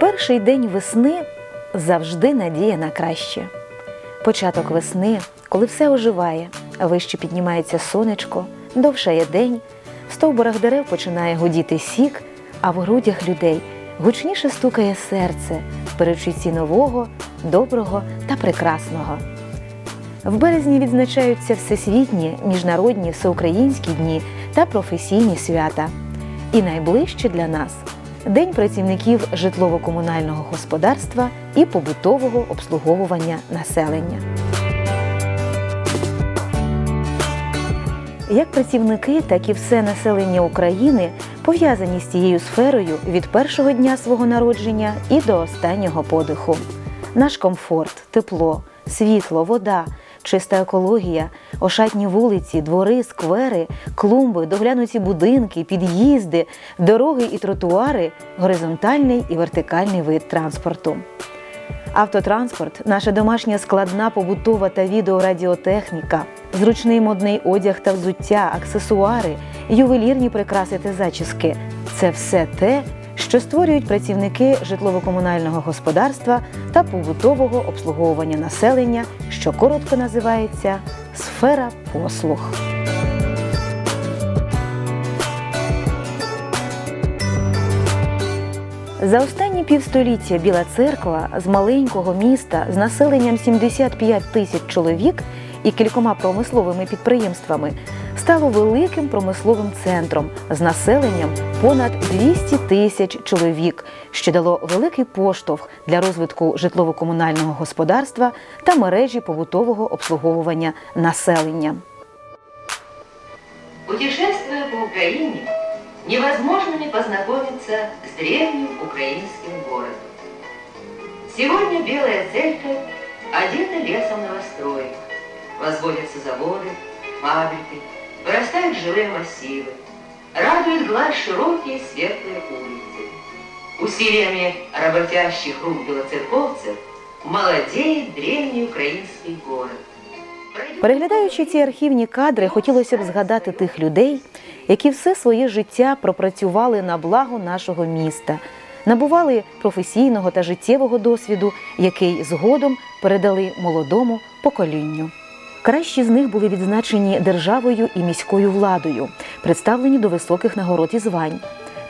Перший день весни завжди надія на краще. Початок весни, коли все оживає, вище піднімається сонечко, довшає день, в стовбурах дерев починає гудіти сік, а в грудях людей гучніше стукає серце в передчутті нового, доброго та прекрасного. В березні відзначаються всесвітні, міжнародні, всеукраїнські дні та професійні свята. І найближче для нас День працівників житлово-комунального господарства і побутового обслуговування населення. Як працівники, так і все населення України пов'язані з цією сферою від першого дня свого народження і до останнього подиху. Наш комфорт, тепло, світло, вода, чиста екологія, ошатні вулиці, двори, сквери, клумби, доглянуті будинки, під'їзди, дороги і тротуари горизонтальний і вертикальний вид транспорту. Автотранспорт наша домашня складна побутова та відеорадіотехніка, зручний модний одяг та взуття, аксесуари, ювелірні прикраси та зачіски. Це все те, що створюють працівники житлово-комунального господарства та побутового обслуговування населення, що коротко називається сфера послуг. За останні півстоліття Біла церква з маленького міста з населенням 75 тисяч чоловік і кількома промисловими підприємствами стало великим промисловим центром з населенням понад 200 тисяч чоловік, що дало великий поштовх для розвитку житлово-комунального господарства та мережі побутового обслуговування населення. Путешествуя по Украине, невозможно не познакомиться с древним украинским городом. Сегодня Белая Церковь одета лесом новостроек Возводятся заводы, фабрики, вырастают жилые массивы. Радует глаз широкие светлые улицы. Усилиями работящих рук белоцерковцев молодеет древний украинский город. Переглядаючи ці архівні кадри, хотілося б згадати тих людей, які все своє життя пропрацювали на благо нашого міста, набували професійного та життєвого досвіду, який згодом передали молодому поколінню. Кращі з них були відзначені державою і міською владою, представлені до високих нагород і звань.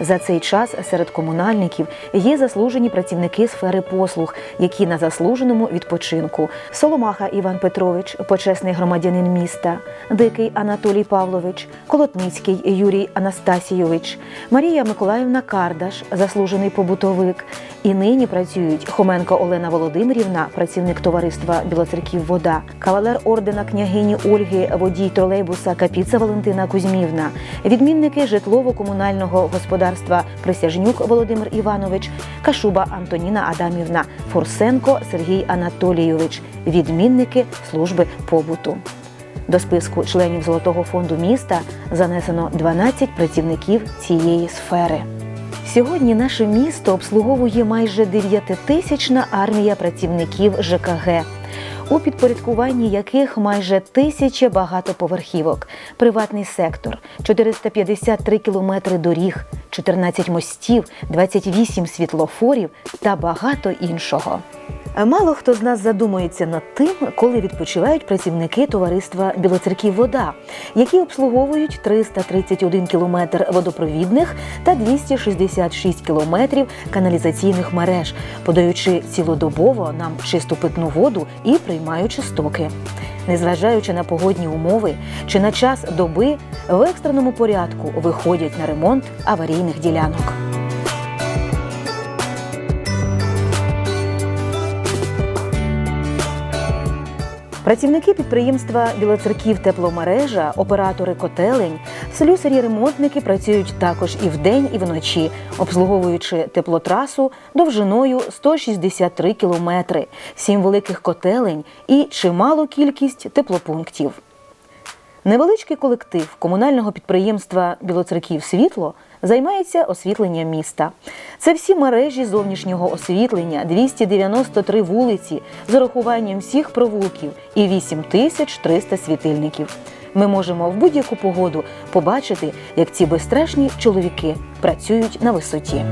За цей час серед комунальників є заслужені працівники сфери послуг, які на заслуженому відпочинку: Соломаха Іван Петрович, почесний громадянин міста, Дикий Анатолій Павлович, Колотницький Юрій Анастасійович, Марія Миколаївна Кардаш, заслужений побутовик. І нині працюють Хоменко Олена Володимирівна, працівник товариства Білоцерків Вода, кавалер ордена княгині Ольги, водій тролейбуса Капіца Валентина Кузьмівна, відмінники житлово-комунального господарства Присяжнюк Володимир Іванович, Кашуба Антоніна Адамівна, Форсенко Сергій Анатолійович, відмінники служби побуту. До списку членів Золотого фонду міста занесено 12 працівників цієї сфери. Сьогодні наше місто обслуговує майже 9-тисячна армія працівників ЖКГ, у підпорядкуванні яких майже тисяча багатоповерхівок, приватний сектор, 453 кілометри доріг, 14 мостів, 28 світлофорів та багато іншого. Мало хто з нас задумується над тим, коли відпочивають працівники товариства Білоцерків Вода, які обслуговують 331 кілометр водопровідних та 266 кілометрів каналізаційних мереж, подаючи цілодобово нам чисту питну воду і приймаючи стоки. Незважаючи на погодні умови чи на час доби, в екстреному порядку виходять на ремонт аварійних ділянок. Працівники підприємства Білоцерків тепломережа, оператори котелень, слюсарі-ремонтники працюють також і вдень, і вночі, обслуговуючи теплотрасу довжиною 163 кілометри, сім великих котелень і чималу кількість теплопунктів. Невеличкий колектив комунального підприємства Білоцерків Світло займається освітленням міста. Це всі мережі зовнішнього освітлення, 293 вулиці з урахуванням всіх провулків і 8300 світильників. Ми можемо в будь-яку погоду побачити, як ці безстрашні чоловіки працюють на висоті.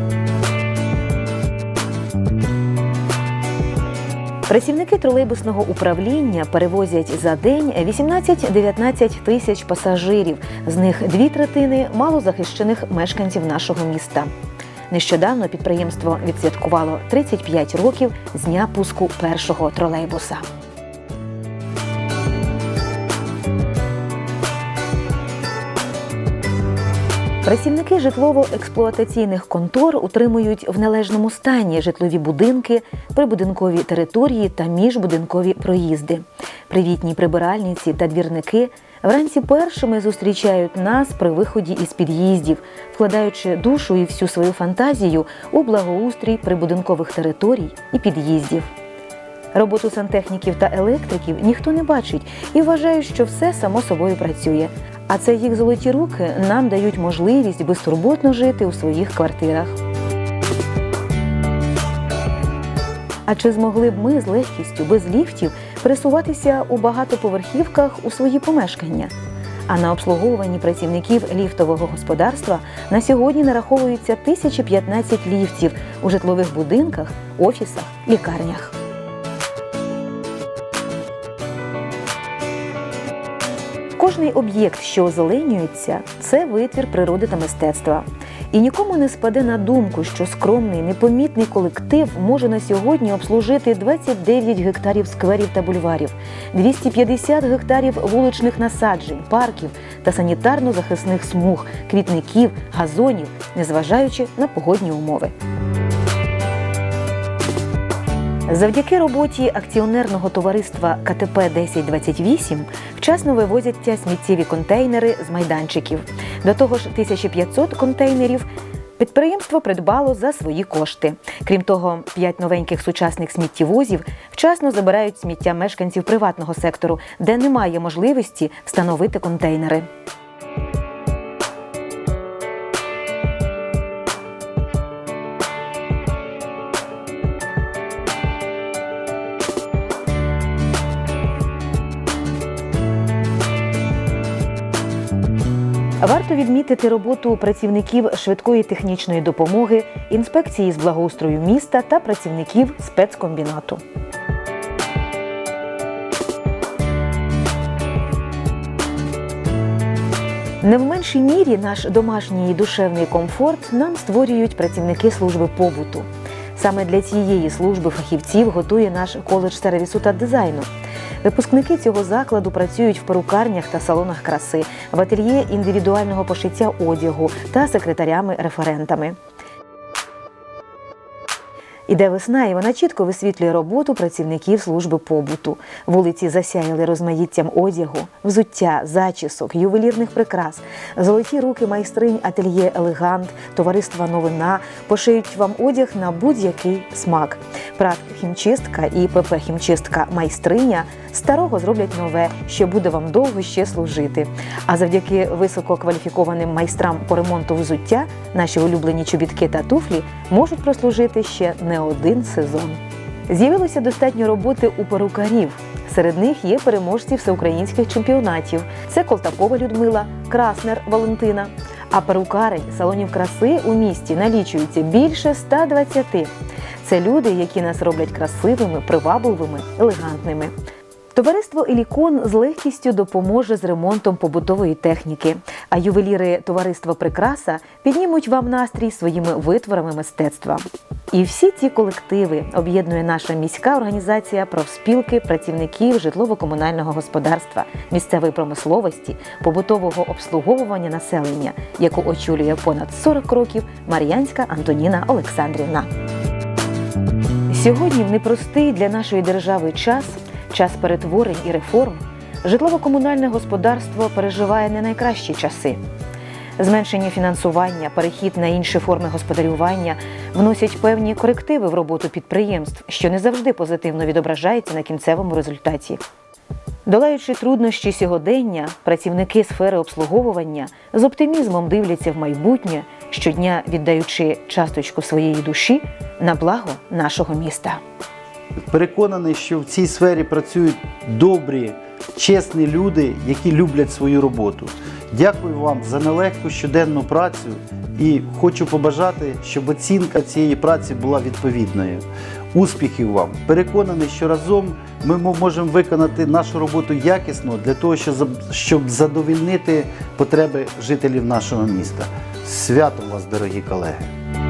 Працівники тролейбусного управління перевозять за день 18-19 тисяч пасажирів, з них дві третини малозахищених мешканців нашого міста. Нещодавно підприємство відсвяткувало 35 років з дня пуску першого тролейбуса. Працівники житлово-експлуатаційних контор утримують в належному стані житлові будинки, прибудинкові території та міжбудинкові проїзди. Привітні прибиральниці та двірники вранці першими зустрічають нас при виході із під'їздів, вкладаючи душу і всю свою фантазію у благоустрій прибудинкових територій і під'їздів. Роботу сантехніків та електриків ніхто не бачить і вважає, що все само собою працює. А це їх золоті руки нам дають можливість безтурботно жити у своїх квартирах. А чи змогли б ми з легкістю без ліфтів пересуватися у багатоповерхівках у свої помешкання? А на обслуговуванні працівників ліфтового господарства на сьогодні нараховується 1015 ліфтів у житлових будинках, офісах, лікарнях. Кожний об'єкт, що озеленюється, це витвір природи та мистецтва. І нікому не спаде на думку, що скромний, непомітний колектив може на сьогодні обслужити 29 гектарів скверів та бульварів, 250 гектарів вуличних насаджень, парків та санітарно-захисних смуг, квітників, газонів, незважаючи на погодні умови. Завдяки роботі акціонерного товариства КТП 1028 вчасно вивозяться сміттєві контейнери з майданчиків. До того ж, 1500 контейнерів підприємство придбало за свої кошти. Крім того, п'ять новеньких сучасних сміттєвозів вчасно забирають сміття мешканців приватного сектору, де немає можливості встановити контейнери. Варто відмітити роботу працівників швидкої технічної допомоги, інспекції з благоустрою міста та працівників спецкомбінату. Не в меншій мірі наш домашній і душевний комфорт нам створюють працівники служби побуту. Саме для цієї служби фахівців готує наш коледж сервісу та дизайну. Випускники цього закладу працюють в перукарнях та салонах краси, в ательє індивідуального пошиття одягу та секретарями-референтами. Іде весна, і вона чітко висвітлює роботу працівників служби побуту. Вулиці засяяли розмаїттям одягу, взуття, зачісок, ювелірних прикрас. Золоті руки майстринь ательє Елегант, товариства Новина пошиють вам одяг на будь-який смак. Прат хімчистка і ПП хімчистка майстриня старого зроблять нове, що буде вам довго ще служити. А завдяки висококваліфікованим майстрам по ремонту взуття наші улюблені чобітки та туфлі можуть прослужити ще не один сезон. З'явилося достатньо роботи у перукарів. Серед них є переможці всеукраїнських чемпіонатів. Це Колтакова Людмила, Краснер Валентина. А перукарень салонів краси у місті налічується більше 120. Це люди, які нас роблять красивими, привабливими, елегантними. Товариство Елікон з легкістю допоможе з ремонтом побутової техніки, а ювеліри товариства Прикраса піднімуть вам настрій своїми витворами мистецтва. І всі ці колективи об'єднує наша міська організація профспілки працівників житлово-комунального господарства, місцевої промисловості, побутового обслуговування населення, яку очолює понад 40 років Мар'янська Антоніна Олександрівна. Сьогодні в непростий для нашої держави час, час перетворень і реформ, житлово-комунальне господарство переживає не найкращі часи. Зменшення фінансування, перехід на інші форми господарювання вносять певні корективи в роботу підприємств, що не завжди позитивно відображається на кінцевому результаті. Долаючи труднощі сьогодення, працівники сфери обслуговування з оптимізмом дивляться в майбутнє, щодня віддаючи часточку своєї душі на благо нашого міста. Переконаний, що в цій сфері працюють добрі, чесні люди, які люблять свою роботу. Дякую вам за нелегку щоденну працю і хочу побажати, щоб оцінка цієї праці була відповідною. Успіхів вам! Переконаний, що разом ми можемо виконати нашу роботу якісно для того, щоб задовільнити потреби жителів нашого міста. Свято вас, дорогі колеги!